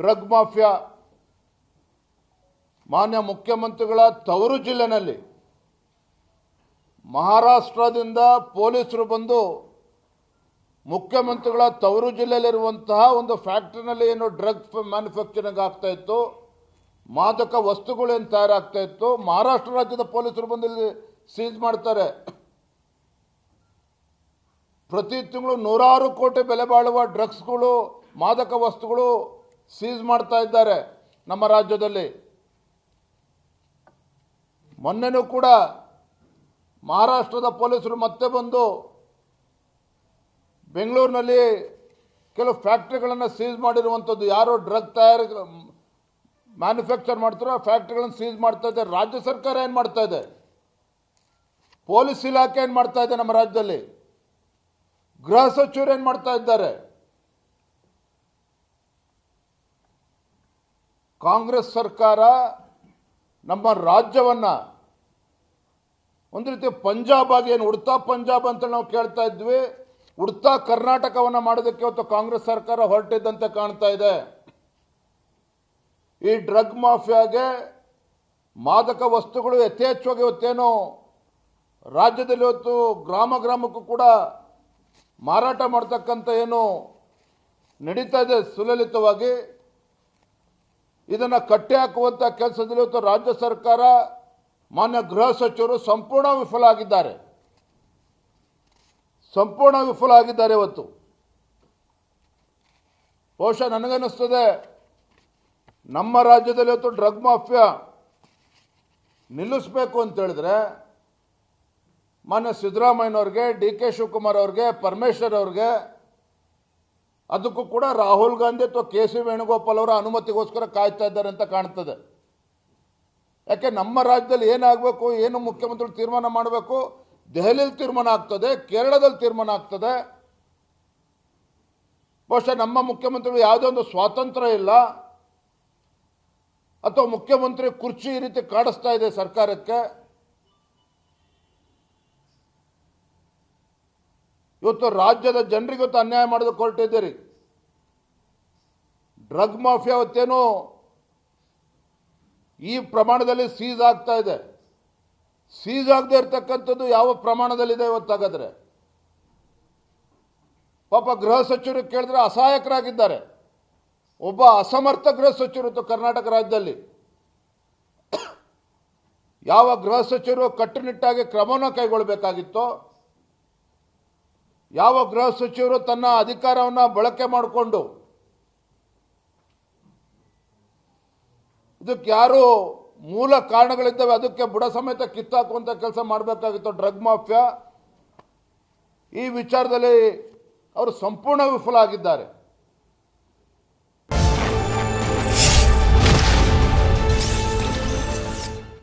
Drug mafia. ಮಾನ್ಯ ಮುಖ್ಯಮಂತ್ರಿಗಳ ತವರು ಜಿಲ್ಲೆನಲ್ಲಿ ಮಹಾರಾಷ್ಟ್ರದಿಂದ ಪೊಲೀಸರು ಬಂದು ಮುಖ್ಯಮಂತ್ರಿಗಳ ತವರು ಜಿಲ್ಲೆಯಲ್ಲಿರುವಂತಹ ಒಂದು ಫ್ಯಾಕ್ಟ್ರಿನಲ್ಲಿ ಏನು ಡ್ರಗ್ ಮ್ಯಾನುಫ್ಯಾಕ್ಚರಿಂಗ್ ಆಗ್ತಾ ಇತ್ತು, ಮಾದಕ ವಸ್ತುಗಳೇನು ತಯಾರಾಗ್ತಾ ಇತ್ತು, ಮಹಾರಾಷ್ಟ್ರ ರಾಜ್ಯದ ಪೊಲೀಸರು ಬಂದು ಇಲ್ಲಿ ಸೀಜ್ ಮಾಡ್ತಾರೆ. ಪ್ರತಿ ತಿಂಗಳು ನೂರಾರು ಕೋಟಿ ಬೆಲೆ ಬಾಳುವ ಡ್ರಗ್ಸ್ಗಳು, ಮಾದಕ ವಸ್ತುಗಳು ಸೀಸ್ ಮಾಡ್ತಾ ಇದ್ದಾರೆ ನಮ್ಮ ರಾಜ್ಯದಲ್ಲಿ. ಮೊನ್ನೆನೂ ಕೂಡ ಮಹಾರಾಷ್ಟ್ರದ ಪೊಲೀಸರು ಮತ್ತೆ ಬಂದು ಬೆಂಗಳೂರಿನಲ್ಲಿ ಕೆಲವು ಫ್ಯಾಕ್ಟ್ರಿಗಳನ್ನು ಸೀಸ್ ಮಾಡಿರುವಂಥದ್ದು ಯಾರು ಡ್ರಗ್ ತಯಾರಿ ಮ್ಯಾನುಫ್ಯಾಕ್ಚರ್ ಮಾಡ್ತಾರೋ ಆ ಫ್ಯಾಕ್ಟ್ರಿಗಳನ್ನು ಸೀಸ್ ಮಾಡ್ತಾ ಇದೆ ರಾಜ್ಯ ಸರ್ಕಾರ ಏನು ಮಾಡ್ತಾ ಇದೆ? ಪೊಲೀಸ್ ಇಲಾಖೆ ಏನು ಮಾಡ್ತಾ ಇದೆ ನಮ್ಮ ರಾಜ್ಯದಲ್ಲಿ? ಗೃಹ ಸಚಿವರು ಏನು ಮಾಡ್ತಾ ಇದ್ದಾರೆ? ಕಾಂಗ್ರೆಸ್ ಸರ್ಕಾರ ನಮ್ಮ ರಾಜ್ಯವನ್ನು ಒಂದು ರೀತಿ ಪಂಜಾಬ್ ಆಗಿ ಏನು ಉಡ್ತಾ ಪಂಜಾಬ್ ಅಂತ ನಾವು ಕೇಳ್ತಾ ಇದ್ವಿ, ಉಡ್ತಾ ಕರ್ನಾಟಕವನ್ನು ಮಾಡೋದಕ್ಕೆ ಇವತ್ತು ಕಾಂಗ್ರೆಸ್ ಸರ್ಕಾರ ಹೊರಟಿದ್ದಂತೆ ಕಾಣ್ತಾ ಇದೆ. ಈ ಡ್ರಗ್ ಮಾಫಿಯಾಗೆ ಮಾದಕ ವಸ್ತುಗಳು ಯಥೇಚ್ಛವಾಗಿ ಇವತ್ತೇನು ರಾಜ್ಯದಲ್ಲಿ ಇವತ್ತು ಗ್ರಾಮ ಗ್ರಾಮಕ್ಕೂ ಕೂಡ ಮಾರಾಟ ಮಾಡ್ತಕ್ಕಂಥ ಏನು ನಡೀತಾ ಇದೆ ಸುಲಲಿತವಾಗಿ. ಇದನ್ನು ಕಟ್ಟಿ ಹಾಕುವಂಥ ಕೆಲಸದಲ್ಲಿ ಇವತ್ತು ರಾಜ್ಯ ಸರ್ಕಾರ, ಮಾನ್ಯ ಗೃಹ ಸಚಿವರು ಸಂಪೂರ್ಣ ವಿಫಲ ಆಗಿದ್ದಾರೆ. ಸಂಪೂರ್ಣ ವಿಫಲ ಆಗಿದ್ದಾರೆ ಇವತ್ತು. ಬಹುಶಃ ನನಗನ್ನಿಸ್ತದೆ, ನಮ್ಮ ರಾಜ್ಯದಲ್ಲಿ ಇವತ್ತು ಡ್ರಗ್ ಮಾಫಿಯಾ ನಿಲ್ಲಿಸಬೇಕು ಅಂತ ಹೇಳಿದ್ರೆ, ಮಾನ್ಯ ಸಿದ್ದರಾಮಯ್ಯನವ್ರಿಗೆ, ಡಿ ಕೆ ಶಿವಕುಮಾರ್ ಅವ್ರಿಗೆ, ಪರಮೇಶ್ವರ್ ಅವ್ರಿಗೆ ಅದಕ್ಕೂ ಕೂಡ ರಾಹುಲ್ ಗಾಂಧಿ ಅಥವಾ ಕೆ ಸಿ ವೇಣುಗೋಪಾಲ್ ಅವರ ಅನುಮತಿಗೋಸ್ಕರ ಕಾಯ್ತಾ ಇದ್ದಾರೆ ಅಂತ ಕಾಣ್ತದೆ. ಯಾಕೆ ನಮ್ಮ ರಾಜ್ಯದಲ್ಲಿ ಏನಾಗಬೇಕು, ಏನು ಮುಖ್ಯಮಂತ್ರಿಗಳು ತೀರ್ಮಾನ ಮಾಡಬೇಕು? ದೆಹಲಿಯಲ್ಲಿ ತೀರ್ಮಾನ ಆಗ್ತದೆ, ಕೇರಳದಲ್ಲಿ ತೀರ್ಮಾನ ಆಗ್ತದೆ. ಬಹುಶಃ ನಮ್ಮ ಮುಖ್ಯಮಂತ್ರಿಗಳು ಯಾವುದೇ ಒಂದು ಸ್ವಾತಂತ್ರ್ಯ ಇಲ್ಲ. ಅಥವಾ ಮುಖ್ಯಮಂತ್ರಿ ಕುರ್ಚಿ ಈ ರೀತಿ ಕಾಡಿಸ್ತಾ ಇದೆ ಸರ್ಕಾರಕ್ಕೆ. ಇವತ್ತು ರಾಜ್ಯದ ಜನರಿಗೊತ್ತು ಅನ್ಯಾಯ ಮಾಡೋದು ಕೊರಟಿದ್ದೀರಿ ಡ್ರಗ್ ಮಾಫಿಯಾ ಅವತ್ತೇನು ಈ ಪ್ರಮಾಣದಲ್ಲಿ ಸೀಸ್ ಆಗ್ತಾ ಇದೆ. ಸೀಸ್ ಆಗದೆ ಇರತಕ್ಕಂಥದ್ದು ಯಾವ ಪ್ರಮಾಣದಲ್ಲಿದೆ ಇವತ್ತಾಗಾದರೆ? ಪಾಪ ಗೃಹ ಸಚಿವರು ಕೇಳಿದ್ರೆ ಅಸಹಾಯಕರಾಗಿದ್ದಾರೆ. ಒಬ್ಬ ಅಸಮರ್ಥ ಗೃಹ ಸಚಿವರು ಕರ್ನಾಟಕ ರಾಜ್ಯದಲ್ಲಿ. ಯಾವ ಗೃಹ ಸಚಿವರು ಕಟ್ಟುನಿಟ್ಟಾಗಿ ಕ್ರಮವನ್ನು ಕೈಗೊಳ್ಳಬೇಕಾಗಿತ್ತೋ ಯಾವ ಗೃಹ ಸಚಿವರು ತನ್ನ ಅಧಿಕಾರವನ್ನು ಬಳಕೆ ಮಾಡಿಕೊಂಡು ಇದಕ್ಕೆ ಯಾರು ಮೂಲ ಕಾರಣಗಳಿದ್ದಾವೆ, ಅದಕ್ಕೆ ಬುಡ ಸಮೇತ ಕಿತ್ತಾಕುವಂಥ ಕೆಲಸ ಮಾಡಬೇಕಾಗಿತ್ತು ಡ್ರಗ್ ಮಾಫಿಯಾ. ಈ ವಿಚಾರದಲ್ಲಿ ಅವರು ಸಂಪೂರ್ಣ ವಿಫಲ ಆಗಿದ್ದಾರೆ